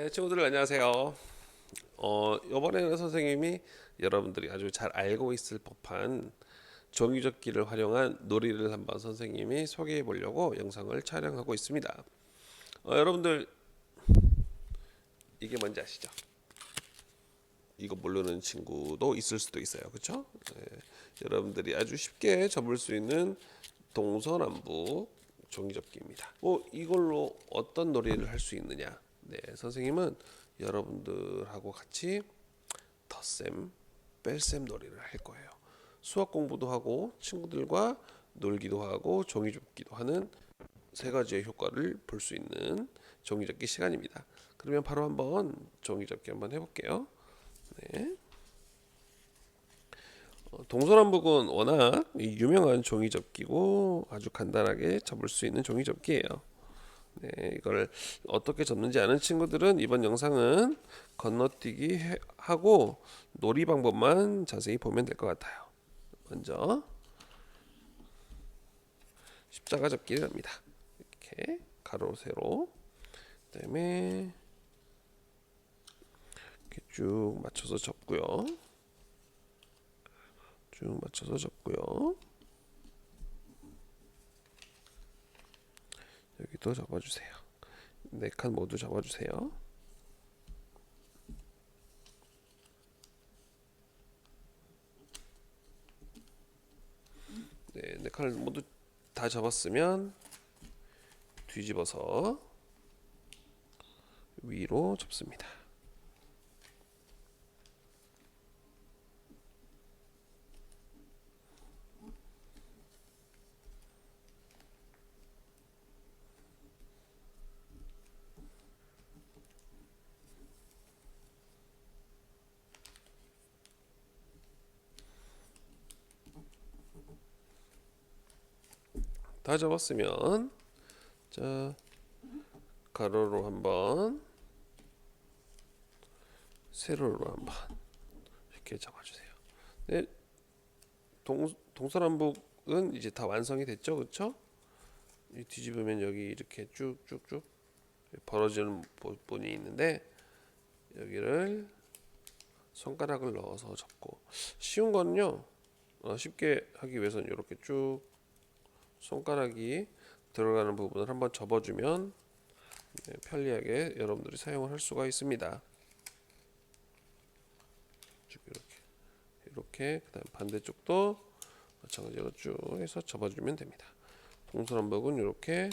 네, 친구들 안녕하세요. 어, 이번에는 선생님이 여러분들이 아주 잘 알고 있을 법한 종이접기를 활용한 놀이를 한번 선생님이 소개해 보려고 영상을 촬영하고 있습니다. 어, 여러분들 이게 뭔지 아시죠? 이거 모르는 친구도 있을 수도 있어요. 그렇죠? 여러분들이 아주 쉽게 접을 수 있는 동서남북 종이접기입니다. 뭐 이걸로 어떤 놀이를 할 수 있느냐? 네, 선생님은 여러분들하고 같이 덧셈, 뺄셈 놀이를 할 거예요. 수학 공부도 하고 친구들과 놀기도 하고 종이 접기도 하는 세 가지의 효과를 볼 수 있는 종이 접기 시간입니다. 그러면 바로 한번 종이 접기 한번 해볼게요. 네. 어, 동서남북은 워낙 유명한 종이 접기고 아주 간단하게 접을 수 있는 종이 접기예요. 네, 이걸 어떻게 접는지 아는 친구들은 이번 영상은 건너뛰기 해- 하고 놀이 방법만 자세히 보면 될 것 같아요. 먼저 십자가 접기를 합니다. 이렇게 가로 세로 그다음에 이렇게 쭉 맞춰서 접고요. 쭉 맞춰서 접고요. 여기도 접어주세요. 네 칸 모두 접어주세요. 네, 네 칸을 모두 다 접었으면 뒤집어서 위로 접습니다. 다 접었으면 자 가로로 한번 세로로 한번 이렇게 잡아주세요. 네, 동 동서남북은 이제 다 완성이 됐죠, 그렇죠? 이 뒤집으면 여기 이렇게 쭉쭉쭉 벌어지는 부분이 있는데 여기를 손가락을 넣어서 접고 쉬운 거는요 어, 쉽게 하기 위해서는 이렇게 쭉 손가락이 들어가는 부분을 한번 접어주면 네, 편리하게 여러분들이 사용을 할 수가 있습니다. 쭉 이렇게 이렇게 그다음 반대쪽도 마찬가지로 쭉 해서 접어주면 됩니다. 동서남북은 이렇게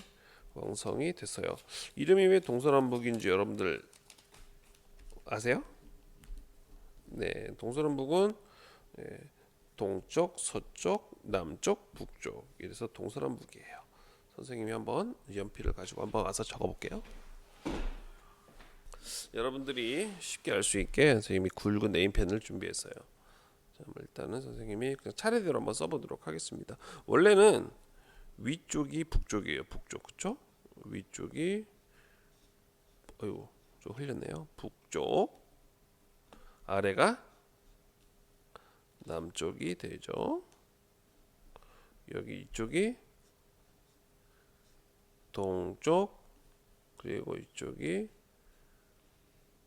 완성이 됐어요. 이름이 왜 동서남북인지 여러분들 아세요? 네, 동서남북은 네, 동쪽, 서쪽, 남쪽, 북쪽 이래서 동서남북이에요. 선생님이 한번 연필을 가지고 한번 와서 적어볼게요. 여러분들이 쉽게 알 수 있게 선생님이 굵은 네임펜을 준비했어요. 자, 뭐 일단은 선생님이 그냥 차례대로 한번 써보도록 하겠습니다. 원래는 위쪽이 북쪽이에요. 북쪽 그쵸? 위쪽이 어유 좀 흘렸네요. 북쪽 아래가 남쪽이 되죠. 여기 이쪽이 동쪽 그리고 이쪽이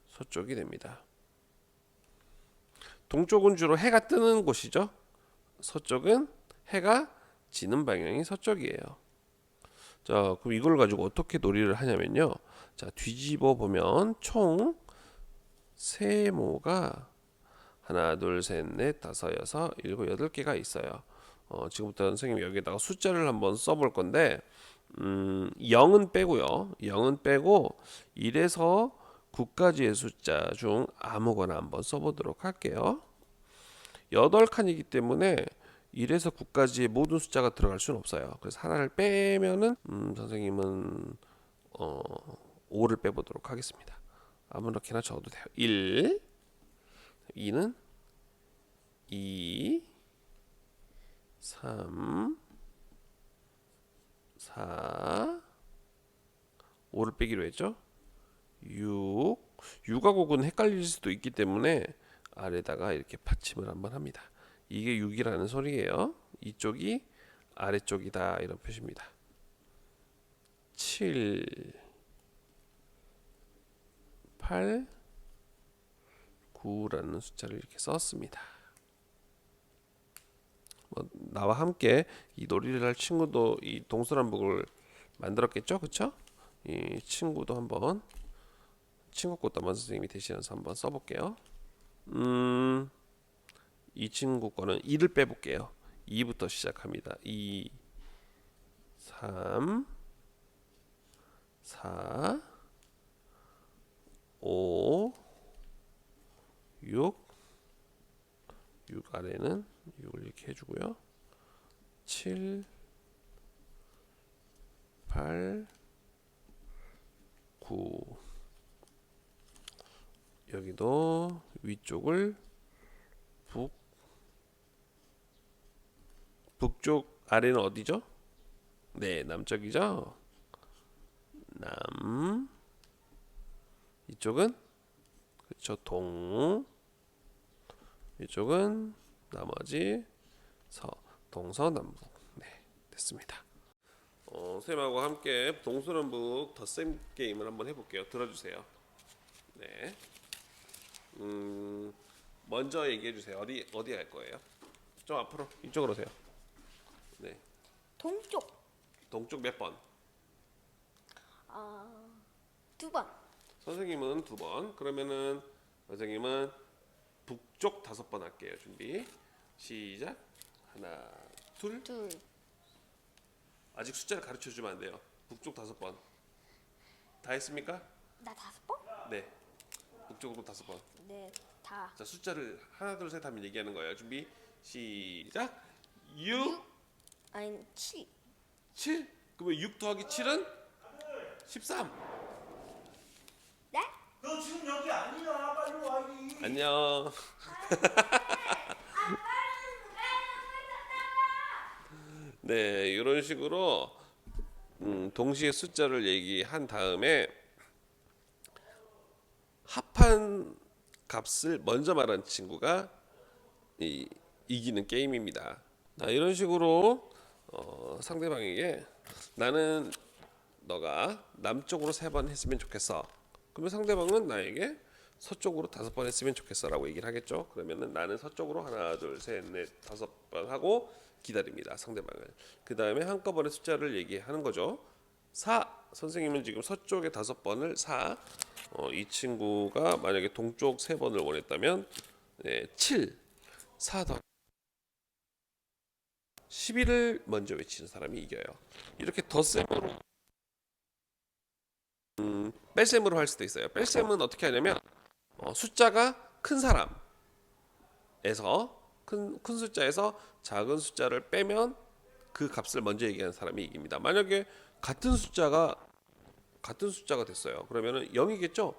서쪽이 됩니다. 동쪽은 주로 해가 뜨는 곳이죠. 서쪽은 해가 지는 방향이 서쪽이에요. 자, 그럼 이걸 가지고 어떻게 놀이를 하냐면요. 자, 뒤집어 보면 총 세모가 하나, 둘, 셋, 넷, 다섯, 여섯, 일곱, 여덟 개가 있어요. 어, 지금부터 선생님 여기다가 숫자를 한번 써볼 건데, 음, 0은 빼고요. 0은 빼고 1에서 9까지의 숫자 중 아무거나 한번 써보도록 할게요. 8칸이기 때문에 1에서 9까지의 모든 숫자가 들어갈 수는 없어요. 그래서 하나를 빼면은 음, 선생님은 어, 5를 빼보도록 하겠습니다. 아무렇게나 적어도 돼요. 1 2는 2 3 4 5를 빼기로 했죠. 6 6하고 9는 헷갈릴 수도 있기 때문에 아래다가 이렇게 받침을 한번 합니다. 이게 6이라는 소리예요. 이쪽이 아래쪽이다 이런 표시입니다. 7 8 8 9라는 숫자를 이렇게 썼습니다. 뭐 나와 함께 이 놀이를 할 친구도 이 동서남북을 만들었겠죠, 그렇죠? 이 친구도 한번 친구 꽃다만 선생님이 대신해서 한번 써볼게요. 음, 이 친구 거는 2를 빼볼게요. 2부터 시작합니다. 2, 3, 4, 5, 6, 6 아래는 6을 이렇게 해주고요. 7, 8, 9 여기도 위쪽을 북 북쪽 아래는 어디죠? 네, 남쪽이죠. 남 이쪽은 그렇죠. 동 이쪽은 나머지 서 동서남북 네 됐습니다. 어, 쌤하고 함께 동서남북 덧셈 게임을 한번 해볼게요. 들어주세요. 네. 음, 먼저 얘기해 주세요. 어디 어디 할 거예요? 좀 앞으로 이쪽으로 오세요. 네. 동쪽 동쪽 몇 번? 아, 두 번. 선생님은 두 번. 그러면은 선생님은 북쪽 다섯 번 할게요. 준비. 시작. 하나, 둘. 둘. 아직 숫자를 가르쳐 주면 안 돼요. 북쪽 다섯 번. 다 했습니까? 나 다섯 번? 네. 북쪽으로 다섯 번. 네, 다. 자, 숫자를 하나, 둘, 셋 하면 얘기하는 거예요. 준비. 시작. 6, 아니, 칠. 7. 그러면 6 더하기 7은 13. 네? 너 지금 여기 아니야. 빨리 와 여기. 안녕. 네, 이런 식으로 음, 동시에 숫자를 얘기한 다음에 합한 값을 먼저 말한 친구가 이, 이기는 게임입니다. 자, 이런 식으로 어, 상대방에게 나는 너가 남쪽으로 세 번 했으면 좋겠어. 그러면 상대방은 나에게 서쪽으로 다섯 번 했으면 좋겠어라고 얘기를 하겠죠. 그러면은 나는 서쪽으로 하나, 둘, 셋, 넷, 다섯 번 하고 기다립니다. 상대방을. 그 다음에 한꺼번에 숫자를 얘기하는 거죠. 4 선생님은 지금 서쪽에 다섯 번을 4. 어, 이 친구가 만약에 동쪽 세 번을 원했다면 네, 7. 4 더. 11을 먼저 외치는 사람이 이겨요. 이렇게 덧셈으로 음, 뺄셈으로 할 수도 있어요. 뺄셈은 어떻게 하냐면 어, 숫자가 큰 사람에서 큰, 큰 숫자에서 작은 숫자를 빼면 그 값을 먼저 얘기하는 사람이 이깁니다. 만약에 같은 숫자가 같은 숫자가 됐어요. 그러면은 0이겠죠?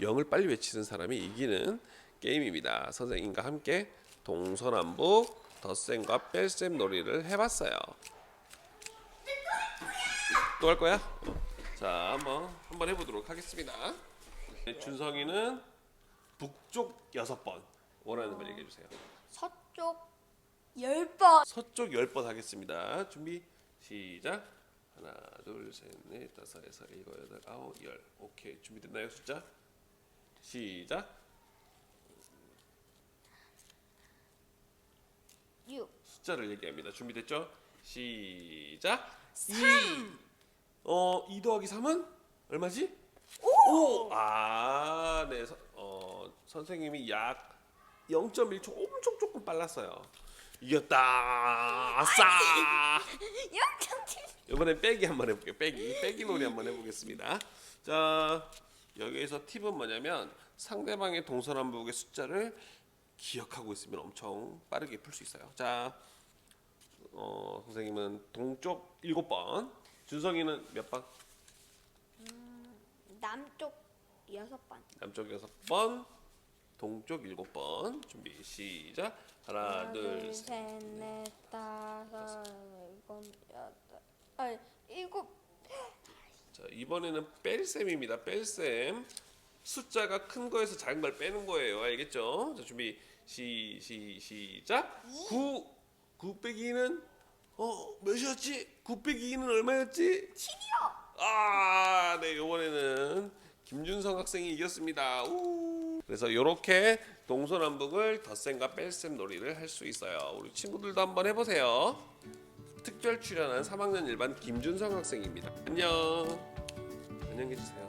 0을 빨리 외치는 사람이 이기는 게임입니다. 선생님과 함께 동서남북 덧셈과 뺄셈 놀이를 해봤어요. 또 할 거야? 자, 한번 한번 해보도록 하겠습니다. 네, 준성이는 북쪽 여섯 번 원하는 걸 얘기해 주세요. 서쪽 열 번. 서쪽 열번 하겠습니다. 준비 시작. 하나, 둘, 셋, 넷, 다섯, 여섯, 일곱, 여덟, 아홉, 열. 오케이 준비됐나요 숫자? 시작. 육. 숫자를 얘기합니다. 준비됐죠? 시작. 3. 어, 2 더하기 3은 얼마지? 5. 아, 네. 서, 어, 선생님이 약 0.1초 엄청 조금 빨랐어요. 이겼다. 아싸. 이번엔 빼기 한번 해볼게요. 빼기. 빼기 놀이 한번 해보겠습니다. 자, 여기에서 팁은 뭐냐면 상대방의 동서남북의 숫자를 기억하고 있으면 엄청 빠르게 풀 수 있어요. 자, 어, 선생님은 동쪽 7번, 준성이는 몇 번? 남쪽 여섯 번. 남쪽 6번, 동쪽 7번. 준비 시작. 하나, 둘, 셋. 셋, 넷, 다섯, 일곱, 여덟. 아, 일곱. 자, 이번에는 뺄셈입니다. 뺄셈. 숫자가 큰 거에서 작은 걸 빼는 거예요. 알겠죠? 자, 준비. 시, 시, 시작. 9. 9 빼기 2는 어, 몇이었지? 9 빼기 2는 얼마였지? 7이요. 아, 네. 이번에는 김준성 학생이 이겼습니다. 우! 그래서 이렇게 동서남북을 덧셈과 뺄셈 놀이를 할 수 있어요. 우리 친구들도 한번 해보세요. 특별 출연한 3학년 1반 김준성 학생입니다. 안녕. 안녕히 계세요.